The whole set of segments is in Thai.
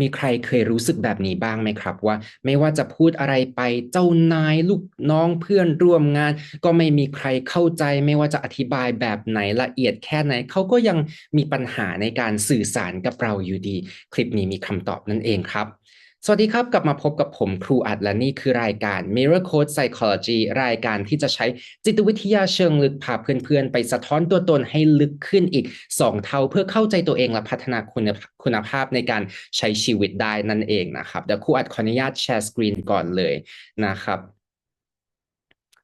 มีใครเคยรู้สึกแบบนี้บ้างไหมครับ ว่าไม่ว่าจะพูดอะไรไปเจ้านายลูกน้องเพื่อนร่วมงาน ก็ไม่มีใครเข้าใจ ไม่ว่าจะอธิบายแบบไหนละเอียดแค่ไหนเขาก็ยังมีปัญหาในการสื่อสารกับเราอยู่ดี คลิปนี้มีคำตอบนั่นเองครับ สวัสดีครับ กลับมาพบกับผมครูอัดและนี่คือรายการ Mirror Code Psychology รายการที่จะใช้จิตวิทยาเชิงลึกพาเพื่อนๆ ไปสะท้อนตัวตนให้ลึกขึ้นอีก 2 เท่าเพื่อเข้าใจตัวเองและพัฒนาคุณคุณภาพในการใช้ชีวิตได้นั่นเองนะครับเดี๋ยวครูอัดขออนุญาตแชร์สกรีนก่อนเลยนะครับ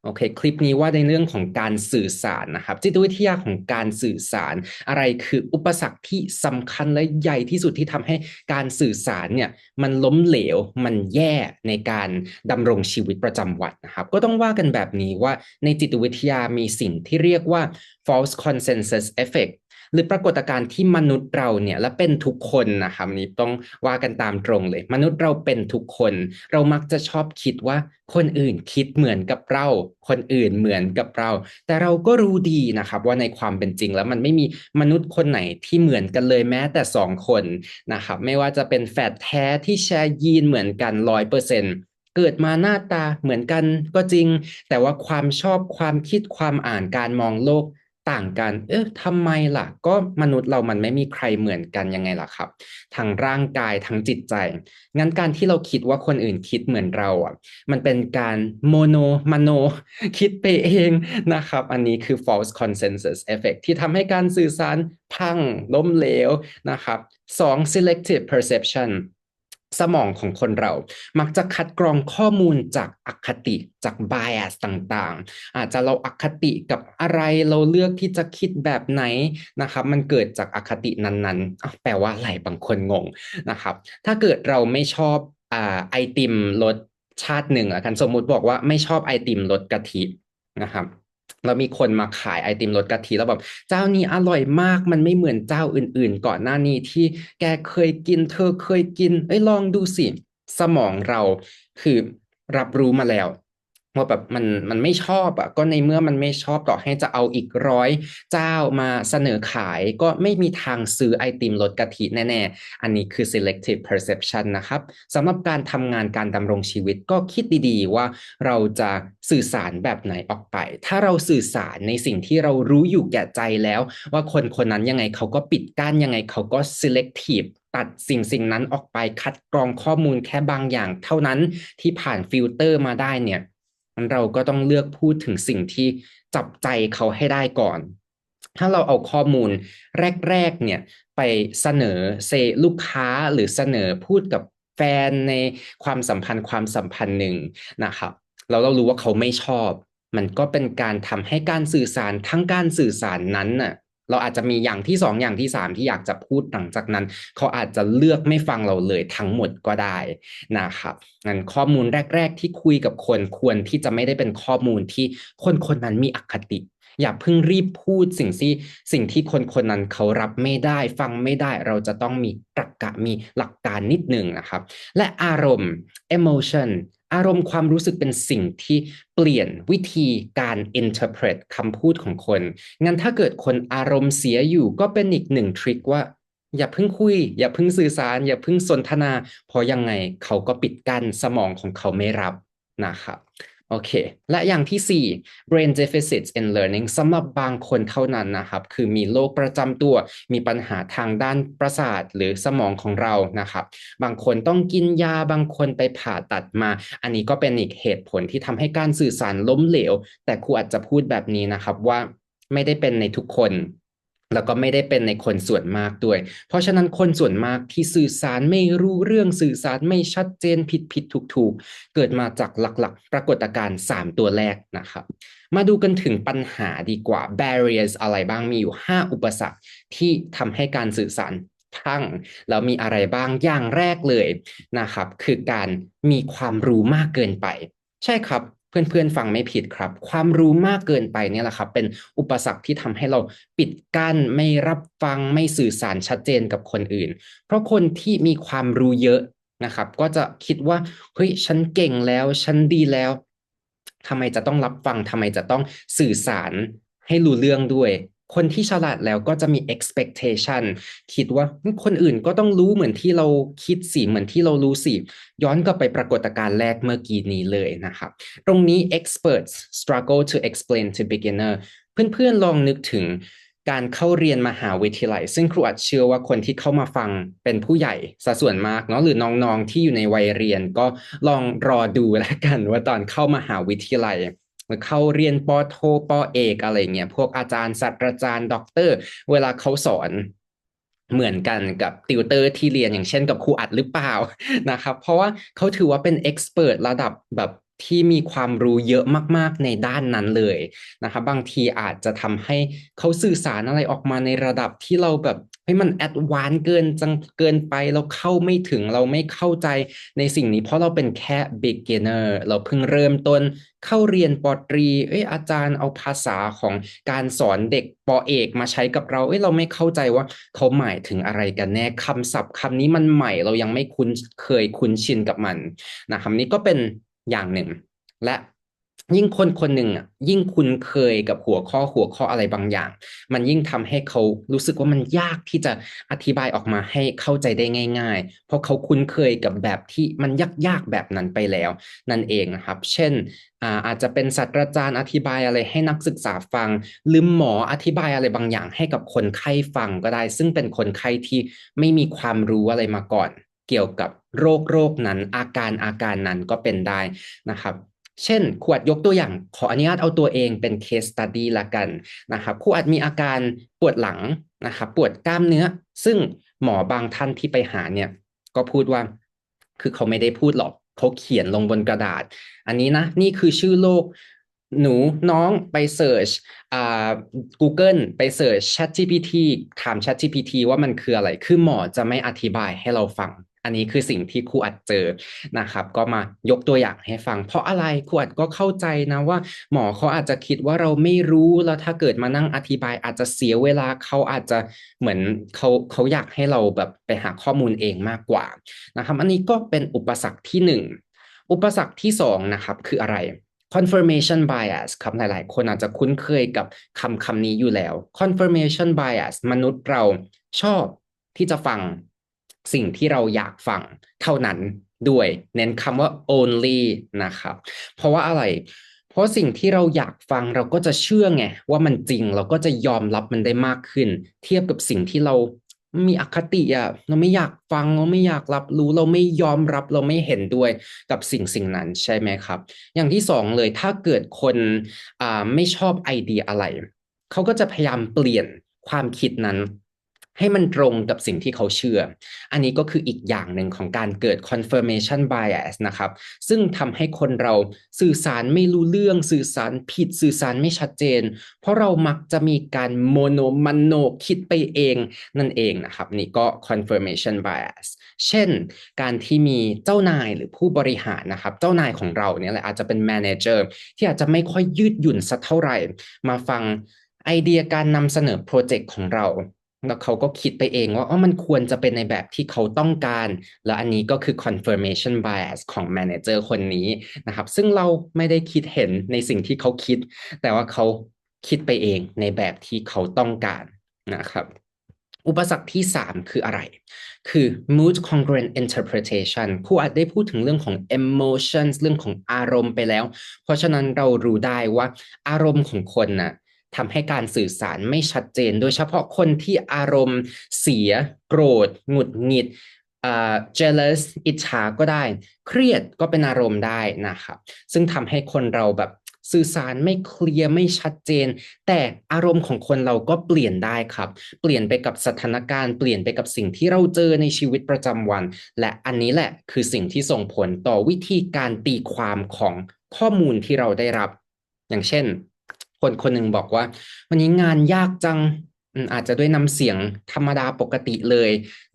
โอเค คลิปนี้ว่าในเรื่องของการสื่อสารนะครับ จิตวิทยาของการสื่อสาร อะไรคืออุปสรรคที่สำคัญและใหญ่ที่สุดที่ทำให้การสื่อสารเนี่ยมันล้มเหลวมันแย่ในการดำรงชีวิตประจำวันนะครับ ก็ต้องว่ากันแบบนี้ว่าในจิตวิทยามีสิ่งที่เรียกว่า false consensus effect หรือปรากฏการณ์ที่มนุษย์เราเนี่ยและเป็นทุกคนนะครับนี้ต้องว่ากันตามตรงเลย มนุษย์เราเป็นทุกคน เรามักจะชอบคิดว่าคนอื่นคิดเหมือนกับเรา คนอื่นเหมือนกับเรา แต่เราก็รู้ดีนะครับว่าในความเป็นจริงแล้วมันไม่มีมนุษย์คนไหนที่เหมือนกันเลยแม้แต่สองคนนะครับไม่ว่าจะเป็นแฝดแท้ที่แชร์ยีนเหมือนกันร้อยเปอร์เซ็นต์เกิดมาหน้าตาเหมือนกันก็จริง แต่ว่าความชอบความคิดความอ่านการมองโลก ต่างกัน เอ๊ะทำไมล่ะ ก็มนุษย์เรามันไม่มีใครเหมือนกันยังไงล่ะครับ ทั้งร่างกายทั้งจิตใจ งั้นการที่เราคิดว่าคนอื่นคิดเหมือนเราอะ มันเป็นการโมโนมโน คิดไปเองนะครับ อันนี้คือ false consensus effect ที่ทำให้การสื่อสารพังล้มเหลวนะครับสอง selective perception สมองของคนเรา มักจะคัดกรองข้อมูลจากอคติจาก bias ต่างๆ อาจจะเราอคติกับอะไรเราเลือกที่จะคิดแบบไหนนะครับ มันเกิดจากอคตินั้นๆแปลว่าอะไรบางคนงงนะครับ ถ้าเกิดเราไม่ชอบอไอติมรสชาติหนึ่งละกันสมมุติบอกว่าไม่ชอบไอติมรสกะทินะครับ แล้วมีคนมาขายไอติมรสกะทิแล้วแบบเจ้านี้อร่อยมากมันไม่เหมือนเจ้าอื่น ๆ ก่อนหน้านี้ที่แกเคยกิน เธอเคยกินเอ้ยลองดูสิ สมองเราคือรับรู้มาแล้ว ว่าแบบมันมันไม่ชอบอะก็ในเมื่อมันไม่ชอบต่อให้จะเอาอีกร้อยเจ้ามาเสนอขายก็ไม่มีทางซื้อไอติมรสกะทิแน่ๆ อันนี้คือ selective perception นะครับสำหรับการทำงานการดำรงชีวิตก็คิดดีๆ ว่าเราจะสื่อสารแบบไหนออกไป ถ้าเราสื่อสารในสิ่งที่เรารู้อยู่แก่ใจแล้ว ว่าคนคนนั้นยังไงเขาก็ปิดกั้นยังไงเขาก็ selective ตัดสิ่งสิ่งนั้นออกไปคัดกรองข้อมูลแค่บางอย่าง เท่านั้นที่ผ่านฟิลเตอร์มาได้เนี่ย เราก็ต้องเลือกพูดถึงสิ่งที่จับใจเขาให้ได้ก่อน ถ้าเราเอาข้อมูลแรกๆเนี่ยไปเสนอเซลูกค้าหรือเสนอพูดกับแฟนในความสัมพันธ์ความสัมพันธ์หนึ่งนะครับเราเรารู้ว่าเขาไม่ชอบ มันก็เป็นการทำให้การสื่อสารทั้งการสื่อสารนั้นน่ะ เราอาจจะมีอย่างที่สองอย่างที่สามที่อยากจะพูดหลังจากนั้น เขาอาจจะเลือกไม่ฟังเราเลยทั้งหมดก็ได้นะครับงั้นข้อมูลแรก ๆ ที่คุยกับคนควรที่จะไม่ได้เป็นข้อมูลที่คนคนนั้นมีอคติ อย่าเพิ่งรีบพูดสิ่งที่สิ่งที่คนคนนั้นเขารับไม่ได้ ฟังไม่ได้เราจะต้องมีตรรกะมีหลักการนิดหนึ่งนะครับ และอารมณ์ emotion อารมณ์ความรู้สึกเป็นสิ่งที่เปลี่ยนวิธีการ interpret คำพูดของคน งั้นถ้าเกิดคนอารมณ์เสียอยู่ก็เป็นอีกหนึ่งทริคว่า อย่าเพิ่งคุย อย่าเพิ่งสื่อสาร อย่าเพิ่งสนทนา เพราะยังไงเขาก็ปิดกั้นสมองของเขาไม่รับนะครับ โอเค และอย่างที่ 4 brain deficits in learning สำหรับบางคนเท่านั้นนะครับ คือมีโรคประจำตัว มีปัญหาทางด้านประสาทหรือสมองของเรานะครับ บางคนต้องกินยา บางคนไปผ่าตัดมา อันนี้ก็เป็นอีกเหตุผลที่ทำให้การสื่อสารล้มเหลว แต่ครูอาจจะพูดแบบนี้นะครับว่าไม่ได้เป็นในทุกคน แล้วก็ไม่ได้เป็นในคนส่วนมากด้วย เพราะฉะนั้นคนส่วนมากที่สื่อสารไม่รู้เรื่องสื่อสารไม่ชัดเจนผิดผิดถูกถูกเกิดมาจากหลักๆ ปรากฏการณ์3ตัวแรกนะครับ มาดูกันถึงปัญหาดีกว่า barriers อะไรบ้างมีอยู่ 5 อุปสรรคที่ทำให้การสื่อสารพังแล้วมีอะไรบ้างอย่างแรกเลยนะครับ คือการมีความรู้มากเกินไป ใช่ครับ เพื่อนๆฟังไม่ผิดครับ ความรู้มากเกินไปเนี่ยแหละครับ เป็นอุปสรรคที่ทำให้เราปิดกั้นไม่รับฟังไม่สื่อสารชัดเจนกับคนอื่น เพราะคนที่มีความรู้เยอะนะครับ ก็จะคิดว่าเฮ้ยฉันเก่งแล้วฉันดีแล้วทำไมจะต้องรับฟังทำไมจะต้องสื่อสารให้รู้เรื่องด้วย คนที่ฉลาดแล้วก็จะมี expectation คิดว่าคนอื่นก็ต้องรู้เหมือนที่เราคิดสิเหมือนที่เรารู้สิ ย้อนกลับไปปรากฏการณ์แรกเมื่อกี้นี้เลยนะครับ ตรงนี้ experts struggle to explain to beginner เพื่อนๆลองนึกถึงการเข้าเรียนมหาวิทยาลัย ซึ่งครูอัดเชื่อว่าคนที่เข้ามาฟังเป็นผู้ใหญ่สัส่วนมากเนาะหรือน้องๆที่อยู่ในวัยเรียนก็ลองรอดูแล้วกันว่าตอนเข้ามหาวิทยาลัย เข้าเรียนปโทปเอกอะไรเงี้ยพวกอาจารย์ศาสตราจารย์ด็อกเตอร์ เวลาเขาสอนเหมือนกันกับติวเตอร์ที่เรียนอย่างเช่นกับครูอัดหรือเปล่านะครับ เพราะว่าเขาถือว่าเป็นเอ็กซ์เพรสระดับแบบที่มีความรู้เยอะมากๆในด้านนั้นเลยนะครับบางทีอาจจะทำให้เขาสื่อสารอะไรออกมาในระดับที่เราแบบ ให้มันแอดวานเกินจังเกินไปเราเข้าไม่ถึงเราไม่เข้าใจในสิ่งนี้ เพราะเราเป็นแค่ beginner เราเพิ่งเริ่มต้นเข้าเรียนปตรีเอ้ยอาจารย์เอาภาษาของการสอนเด็กปอเอกมาใช้กับเราเอ้ยเราไม่เข้าใจว่าเขาหมายถึงอะไรกันแน่คำศัพท์คำนี้มันใหม่เรายังไม่คุ้นเคยคุ้นชินกับมันนะครับนี้ก็เป็นอย่างหนึ่ง และ ยิ่งคนคนหนึ่งอะยิ่งคุ้นเคยกับหัวข้อหัวข้ออะไรบางอย่าง มันยิ่งทำให้เขารู้สึกว่ามันยากที่จะอธิบายออกมาให้เข้าใจได้ง่าย ๆ เพราะเขาคุ้นเคยกับแบบที่มันยากๆแบบนั้นไปแล้ว นั่นเองนะครับ เช่นอาอาจจะเป็นศาสตราจารย์อธิบายอะไรให้นักศึกษาฟัง หรือหมออธิบายอะไรบางอย่างให้กับคนไข้ฟังก็ได้ ซึ่งเป็นคนไข้ที่ไม่มีความรู้อะไรมาก่อน เกี่ยวกับโรคโรคนั้นอาการอาการนั้นก็เป็นได้นะครับ เช่น ขวดยกตัวอย่างขออนุญาตเอาตัวเองเป็น case study ละกันนะครับขวดมีอาการปวดหลังนะครับปวดกล้ามเนื้อ ซึ่งหมอบางท่านที่ไปหาเนี่ยก็พูดว่าคือเขาไม่ได้พูดหรอกเขาเขียนลงบนกระดาษ อันนี้นะนี่คือชื่อโรคหนูน้องไปเสิร์ชอ่า Google ไปเสิร์ช ChatGPT ถาม ChatGPT ว่ามันคืออะไร คือหมอจะไม่อธิบายให้เราฟัง อันนี้คือสิ่งที่ครูอัดเจอนะครับ ก็มายกตัวอย่างให้ฟัง เพราะอะไรครูอัดก็เข้าใจนะว่า หมอเขาอาจจะคิดว่าเราไม่รู้แล้วถ้าเกิดมานั่งอธิบาย อาจจะเสียเวลาเขาอาจจะเหมือนเขาเขาอยากให้เราแบบไปหาข้อมูลเองมากกว่านะครับ อันนี้ก็เป็นอุปสรรคที่หนึ่งอุปสรรคที่สองนะครับคืออะไร confirmation bias ครับหลาย ๆ คนอาจจะคุ้นเคยกับคำคำนี้อยู่แล้ว confirmation bias มนุษย์เราชอบที่จะฟัง สิ่งที่เราอยากฟังเท่านั้นด้วย เน้นคำว่า only นะครับ เพราะว่าอะไร เพราะสิ่งที่เราอยากฟังเราก็จะเชื่อไงว่ามันจริงเราก็จะยอมรับมันได้มากขึ้น เทียบกับสิ่งที่เรามีอคติอะเราไม่อยากฟังเราไม่อยากรับรู้เราไม่ยอมรับเราไม่เห็นด้วยกับสิ่งสิ่งนั้นใช่ไหมครับ อย่างที่สองเลยถ้าเกิดคนอ่าไม่ชอบไอเดียอะไรเขาก็จะพยายามเปลี่ยนความคิดนั้น ให้มันตรงกับสิ่งที่เขาเชื่อ อันนี้ก็คืออีกอย่างหนึ่งของการเกิด confirmation bias นะครับ ซึ่งทำให้คนเราสื่อสารไม่รู้เรื่องสื่อสารผิดสื่อสารไม่ชัดเจน เพราะเรามักจะมีการโมโนมันโนคิดไปเองนั่นเองนะครับ นี่ก็ confirmation bias เช่น การที่มีเจ้านายหรือผู้บริหารนะครับ เจ้านายของเราเนี่ยแหละอาจจะเป็น manager ที่อาจจะไม่ค่อยยืดหยุ่นสักเท่าไหร่ มาฟังไอเดียการนำเสนอโปรเจกต์ของเรา แล้วเขาก็คิดไปเองว่าอ๋อมันควรจะเป็นในแบบที่เขาต้องการ แล้วอันนี้ก็คือ confirmation bias ของ manager คนนี้นะครับ ซึ่งเราไม่ได้คิดเห็นในสิ่งที่เขาคิด แต่ว่าเขาคิดไปเองในแบบที่เขาต้องการนะครับ อุปสรรคที่ 3 คืออะไร คือ mood congruent interpretation ครูอาจได้พูดถึงเรื่องของ emotions เรื่องของอารมณ์ไปแล้ว เพราะฉะนั้นเรารู้ได้ว่าอารมณ์ของคนนะ่ะ ทำให้การสื่อสารไม่ชัดเจน โดยเฉพาะคนที่อารมณ์เสีย โกรธ หงุดหงิดอ่า jealous อิจฉาก็ได้ เครียดก็เป็นอารมณ์ได้นะครับซึ่งทำให้คนเราแบบสื่อสารไม่เคลียร์ไม่ชัดเจน แต่อารมณ์ของคนเราก็เปลี่ยนได้ครับ เปลี่ยนไปกับสถานการณ์เปลี่ยนไปกับสิ่งที่เราเจอในชีวิตประจำวัน และอันนี้แหละคือสิ่งที่ส่งผลต่อวิธีการตีความของข้อมูลที่เราได้รับ อย่างเช่น คนคนหนึ่งบอกว่า วันนี้งานยากจังอาจจะด้วยน้ำเสียงธรรมดาปกติเลย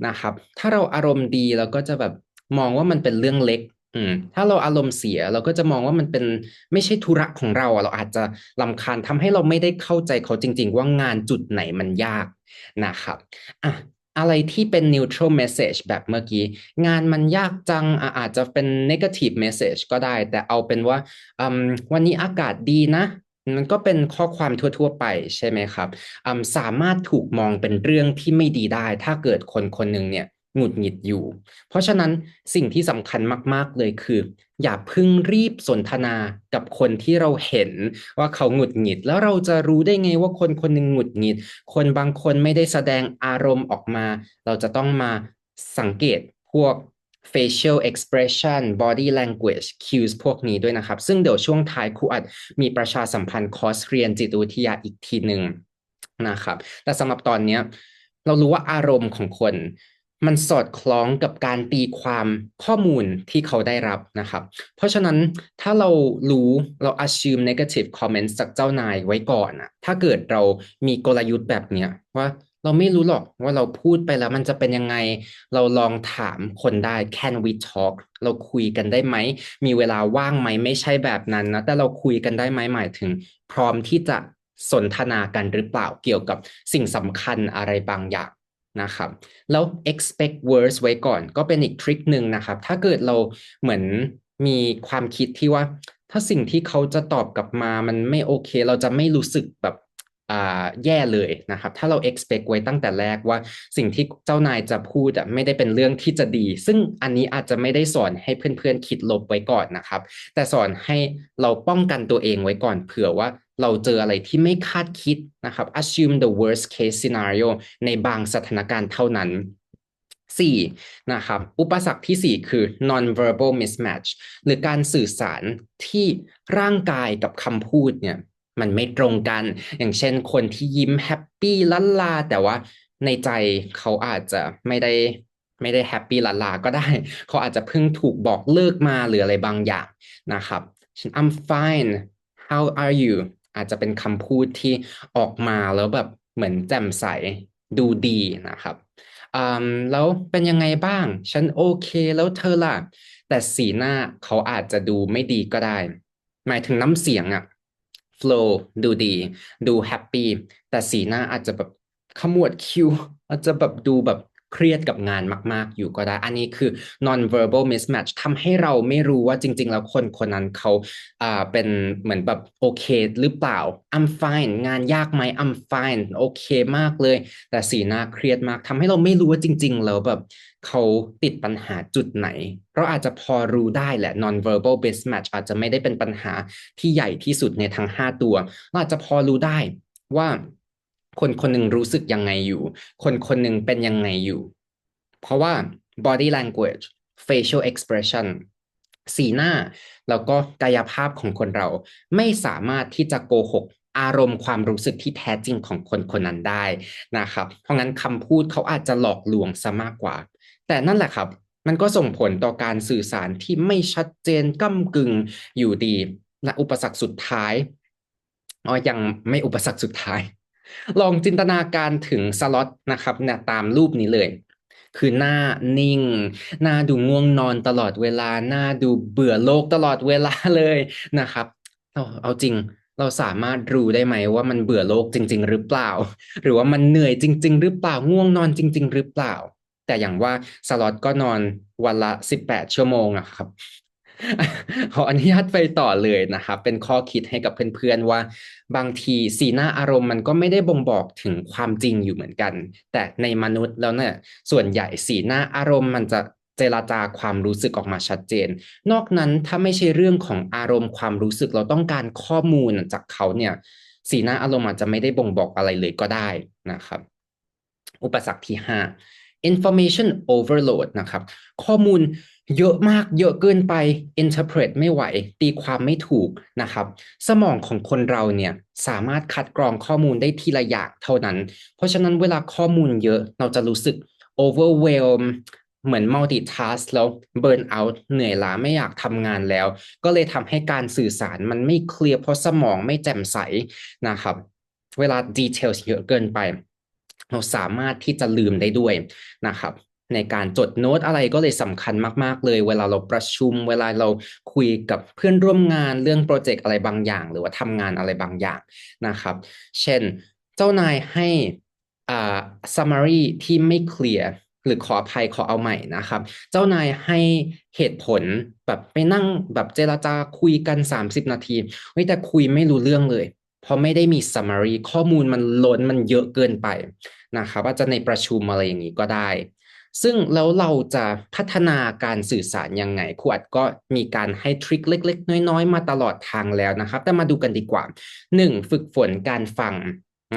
นะครับ ถ้าเราอารมณ์ดีเราก็จะแบบมองว่ามันเป็นเรื่องเล็กอืมถ้าเราอารมณ์เสียเราก็จะมองว่ามันเป็นไม่ใช่ธุระของเรา เราอาจจะลำคาญทำให้เราไม่ได้เข้าใจเขาจริง ๆ ว่างานจุดไหนมันยากนะครับอะอะไรที่เป็น neutral message แบบเมื่อกี้ งานมันยากจังอาอาจจะเป็น negative message ก็ได้ แต่เอาเป็นว่าวันนี้อากาศดีนะ มันก็เป็นข้อความทั่ว ๆ ไปใช่ไหมครับสามารถถูกมองเป็นเรื่องที่ไม่ดีได้ ถ้าเกิดคนคนหนึ่งเนี่ยหงุดหงิดอยู่ เพราะฉะนั้นสิ่งที่สำคัญมาก ๆ เลยคือ อย่าพิ่งรีบสนทนากับคนที่เราเห็นว่าเขาหงุดหงิด แล้วเราจะรู้ได้ไงว่าคนคนหนึ่งหงุดหงิด คนบางคนไม่ได้แสดงอารมณ์ออกมา เราจะต้องมาสังเกตพวก facial expression body language cues พวกนี้ด้วยนะครับ ซึ่งเดี๋ยวช่วงท้ายครูอัดมีประชาสัมพันธ์คอร์สเรียนจิตวิทยาอีกทีหนึ่งนะครับ แต่สำหรับตอนนี้เรารู้ว่าอารมณ์ของคนมันสอดคล้องกับการตีความข้อมูลที่เขาได้รับนะครับ เพราะฉะนั้นถ้าเรารู้เรา assume negative comments จากเจ้านายไว้ก่อนอะถ้าเกิดเรามีกลยุทธ์แบบเนี้ยว่า เราไม่รู้หรอกว่าเราพูดไปแล้วมันจะเป็นยังไง เราลองถามคนได้ can we talk เราคุยกันได้ไหม มีเวลาว่างไหมไม่ใช่แบบนั้นนะ แต่เราคุยกันได้ไหมหมายถึง พร้อมที่จะสนทนากันหรือเปล่าเกี่ยวกับสิ่งสำคัญอะไรบางอย่างนะครับ แล้ว expect words ไว้ก่อน ก็เป็นอีกทริคหนึ่งนะครับ ถ้าเกิดเราเหมือนมีความคิดที่ว่า ถ้าสิ่งที่เขาจะตอบกลับมามันไม่โอเค เราจะไม่รู้สึกแบบ แย่เลยนะครับ ถ้าเรา expect ไว้ตั้งแต่แรกว่าสิ่งที่เจ้านายจะพูดอะไม่ได้เป็นเรื่องที่จะดี ซึ่งอันนี้อาจจะไม่ได้สอนให้เพื่อนๆคิดลบไว้ก่อนนะครับ แต่สอนให้เราป้องกันตัวเองไว้ก่อนเผื่อว่าเราเจออะไรที่ไม่คาดคิดนะครับ assume the worst case scenario ในบางสถานการณ์เท่านั้น 4. นะครับ อุปสรรคที่ 4 คือ non-verbal mismatch หรือการสื่อสารที่ร่างกายกับคำพูดเนี่ย มันไม่ตรงกัน อย่างเช่นคนที่ยิ้มแฮปปี้ลันลา แต่ว่าในใจเขาอาจจะไม่ได้ไม่ได้แฮปปี้ลันลาก็ได้ เขาอาจจะเพิ่งถูกบอกเลิกมาหรืออะไรบางอย่างนะครับ I'm fine how are you อาจจะเป็นคำพูดที่ออกมาแล้วแบบเหมือนแจ่มใสดูดีนะครับแล้วเป็นยังไงบ้าง ฉันโอเคแล้วเธอล่ะ แต่สีหน้าเขาอาจจะดูไม่ดีก็ได้ หมายถึงน้ำเสียงอะ flow ดูดี ดูแฮปปี้แต่สีหน้าอาจจะแบบขมวดคิ้วอาจจะแบบดูแบบ เครียดกับงานมาก ๆ อยู่ก็ได้ อันนี้คือ non verbal mismatch ทำให้เราไม่รู้ว่าจริง ๆ แล้วคนคนนั้นเขาอ่าเป็นเหมือนแบบโอเคหรือเปล่า I'm fine งานยากไหม I'm fine โอเคมากเลย แต่สีหน้าเครียดมากทำให้เราไม่รู้ว่าจริง ๆ แล้วแบบเขาติดปัญหาจุดไหน เราอาจจะพอรู้ได้แหละ non verbal mismatch อาจจะไม่ได้เป็นปัญหาที่ใหญ่ที่สุดในทั้ง 5 ตัว เราอาจจะพอรู้ได้ว่า คนคนหนึ่งรู้สึกยังไงอยู่ คนคนหนึ่งเป็นยังไงอยู่ เพราะว่า body language facial expression สีหน้า แล้วก็กายภาพของคนเรา ไม่สามารถที่จะโกหกอารมณ์ความรู้สึกที่แท้จริงของคนคนนั้นได้นะครับ เพราะงั้นคำพูดเขาอาจจะหลอกลวงซะมากกว่า แต่นั่นแหละครับ มันก็ส่งผลต่อการสื่อสารที่ไม่ชัดเจนก้ากึ่งอยู่ดีและอุปสรรคสุดท้ายอ๋อยังไม่อุปสรรคสุดท้าย ลองจินตนาการถึงสล็อตนะครับเนี่ยตามรูปนี้เลย คือหน้านิ่ง หน้าดูง่วงนอนตลอดเวลา หน้าดูเบื่อโลกตลอดเวลาเลยนะครับ เอาเอาจริงเราสามารถรู้ได้ไหมว่ามันเบื่อโลกจริง ๆ หรือเปล่า หรือว่ามันเหนื่อยจริง ๆ หรือเปล่าง่วงนอนจริง ๆ หรือเปล่า แต่อย่างว่าสล็อตก็นอนวันละสิบแปดชั่วโมงอะครับ ขออนุญาตไปต่อเลยนะครับ เป็นข้อคิดให้กับเพื่อนๆว่า บางทีสีหน้าอารมณ์มันก็ไม่ได้บ่งบอกถึงความจริงอยู่เหมือนกัน แต่ในมนุษย์แล้วเนี่ยส่วนใหญ่สีหน้าอารมณ์มันจะเจรจาความรู้สึกออกมาชัดเจน นอกนั้นถ้าไม่ใช่เรื่องของอารมณ์ความรู้สึกเราต้องการข้อมูลจากเขาเนี่ยสีหน้าอารมณ์อาจจะไม่ได้บ่งบอกอะไรเลยก็ได้นะครับ อุปสรรคที่ 5 information overload นะครับ ข้อมูล เยอะมากเยอะเกินไป interpret ไม่ไหว ตีความไม่ถูกนะครับ สมองของคนเราเนี่ยสามารถคัดกรองข้อมูลได้ทีละอย่างเท่านั้น เพราะฉะนั้นเวลาข้อมูลเยอะเราจะรู้สึก overwhelm เหมือน multitask แล้ว burn out เหนื่อยล้าไม่อยากทำงานแล้ว ก็เลยทำให้การสื่อสารมันไม่เคลียร์เพราะสมองไม่แจ่มใสนะครับ เวลา details เยอะเกินไป เราสามารถที่จะลืมได้ด้วยนะครับ ในการจดโน้ตอะไรก็เลยสำคัญมากๆเลย เวลาเราประชุม เวลาเราคุยกับเพื่อนร่วมงานเรื่องโปรเจกต์อะไรบางอย่าง หรือว่าทำงานอะไรบางอย่างนะครับ เช่น เจ้านายให้อ่า summary ที่ไม่เคลียร์หรือขออภัยขอเอาใหม่นะครับ เจ้านายให้เหตุผลแบบไปนั่งแบบเจรจาคุยกัน 30 นาทีเฮ้ยแต่คุยไม่รู้เรื่องเลยเพราะไม่ได้มี summary ข้อมูลมันล้นมันเยอะเกินไปนะครับอาจจะในประชุมอะไรอย่างนี้ก็ได้ ซึ่งแล้วเราจะพัฒนาการสื่อสารยังไงครูอัดก็มีการให้ทริคเล็ก ๆ น้อย ๆ มาตลอดทางแล้วนะครับ แต่มาดูกันดีกว่า 1. ฝึกฝนการฟัง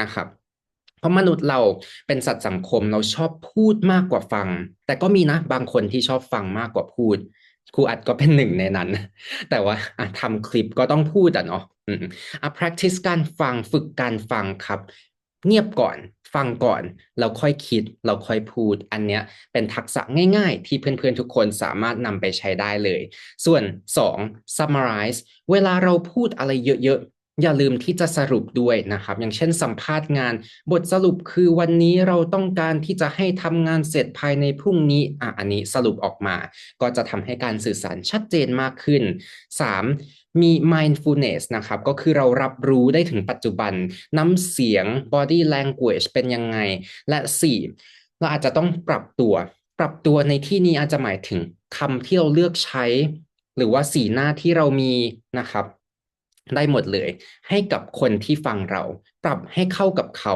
นะครับเพราะมนุษย์เราเป็นสัตว์สังคมเราชอบพูดมากกว่าฟัง แต่ก็มีนะบางคนที่ชอบฟังมากกว่าพูดครูอัดก็เป็นหนึ่งในนั้น แต่ว่าทำคลิปก็ต้องพูดอะเนาะอะ practice การฟังฝึกการฟังครับ เงียบก่อน ฟังก่อน เราค่อยคิด เราค่อยพูด อันเนี้ยเป็นทักษะง่ายๆ ที่เพื่อนๆทุกคนสามารถนำไปใช้ได้เลย ส่วน 2. summarize เวลาเราพูดอะไรเยอะๆ อย่าลืมที่จะสรุปด้วยนะครับ อย่างเช่นสัมภาษณ์งาน บทสรุปคือวันนี้เราต้องการที่จะให้ทำงานเสร็จภายในพรุ่งนี้อะอันนี้สรุปออกมา ก็จะทำให้การสื่อสารชัดเจนมากขึ้น 3. มี mindfulness นะครับ ก็คือเรารับรู้ได้ถึงปัจจุบัน น้ำเสียง body language เป็นยังไง และ 4. เราอาจจะต้องปรับตัว ปรับตัวในที่นี้อาจจะหมายถึงคำที่เราเลือกใช้ หรือว่าสีหน้าที่เรามีนะครับ ได้หมดเลย ให้กับคนที่ฟังเรา ปรับให้เข้ากับเขา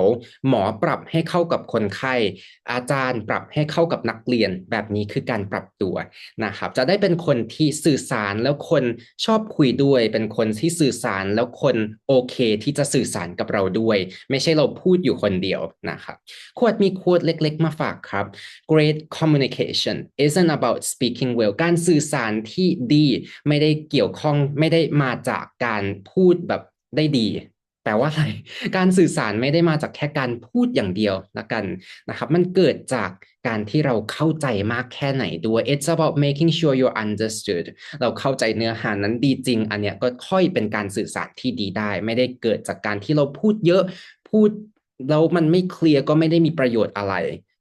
หมอปรับให้เข้ากับคนไข้ อาจารย์ปรับให้เข้ากับนักเรียน แบบนี้คือการปรับตัวนะครับ จะได้เป็นคนที่สื่อสารแล้วคนชอบคุยด้วย เป็นคนที่สื่อสารแล้วคนโอเค ที่จะสื่อสารกับเราด้วย ไม่ใช่เราพูดอยู่คนเดียวนะครับขวดมีโค้ดเล็ก ๆ มาฝากครับ Great communication isn't about speaking well การสื่อสารที่ดีไม่ได้เกี่ยวข้องไม่ได้มาจากการพูดแบบได้ดีแปลว่าอะไรการสื่อสารไม่ได้มาจากแค่การพูดอย่างเดียวละกันนะครับ มันเกิดจากการที่เราเข้าใจมากแค่ไหนด้วย it's about making sure you're understood เราเข้าใจเนื้อหานั้นดีจริง อันเนี้ยก็ค่อยเป็นการสื่อสารที่ดีได้ ไม่ได้เกิดจากการที่เราพูดเยอะพูดแล้วมันไม่เคลียร์ก็ไม่ได้มีประโยชน์อะไร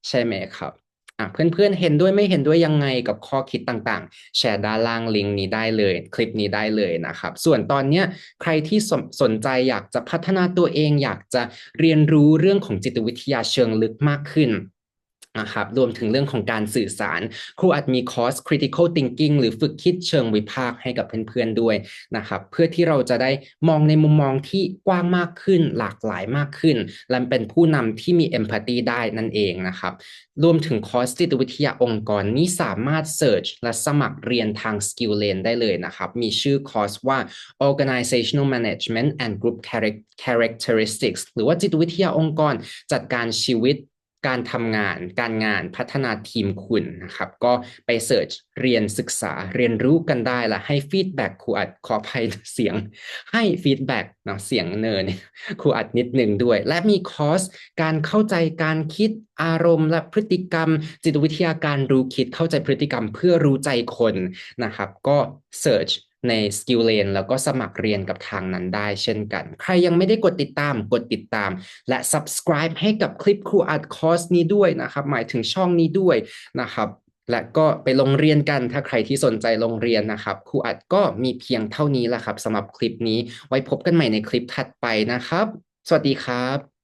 ใช่ไหมครับ เพื่อนๆเห็นด้วยไม่เห็นด้วยยังไงกับข้อคิดต่างๆ แชร์ด้านล่างลิงก์นี้ได้เลย คลิปนี้ได้เลยนะครับ ส่วนตอนนี้ใครที่สสนใจอยากจะพัฒนาตัวเอง อยากจะเรียนรู้เรื่องของจิตวิทยาเชิงลึกมากขึ้น นะครับรวมถึงเรื่องของการสื่อสาร ครูอาจมีคอร์ส critical thinking หรือฝึกคิดเชิงวิพากษ์ให้กับเพื่อนๆด้วยนะครับเพื่อที่เราจะได้มองในมุมมองที่กว้างมากขึ้น หลากหลายมากขึ้น และเป็นผู้นำที่มี empathy ได้นั่นเองนะครับรวมถึงคอร์สจิตวิทยาองค์กรนี้สามารถ search และสมัครเรียนทาง skill lane ได้เลยนะครับมีชื่อคอร์สว่า organizational management and group characteristics หรือว่าจิตวิทยาองค์กรจัดการชีวิต การทำงาน การงานพัฒนาทีมคุณนะครับ ก็ไปเสิร์ชเรียนศึกษาเรียนรู้กันได้ละให้ฟีดแบ็กครูอัดขอภัยเสียง ให้ฟีดแบ็กเนาะเสียงเนินครูอัดนิดหนึ่งด้วย และมีคอร์สการเข้าใจการคิดอารมณ์และพฤติกรรม จิตวิทยาการรู้คิดเข้าใจพฤติกรรมเพื่อรู้ใจคนนะครับ ก็เสิร์ช ใน Skill Lane แล้วก็สมัครเรียนกับทางนั้นได้เช่นกัน ใครยังไม่ได้กดติดตามกดติดตาม และ subscribe ให้กับคลิปครูอัดคอร์สนี้ด้วยนะครับ หมายถึงช่องนี้ด้วยนะครับและก็ไปลงเรียนกันถ้าใครที่สนใจลงเรียนนะครับครูอัดก็มีเพียงเท่านี้แหละครับสำหรับคลิปนี้ไว้พบกันใหม่ในคลิปถัดไปนะครับ สวัสดีครับ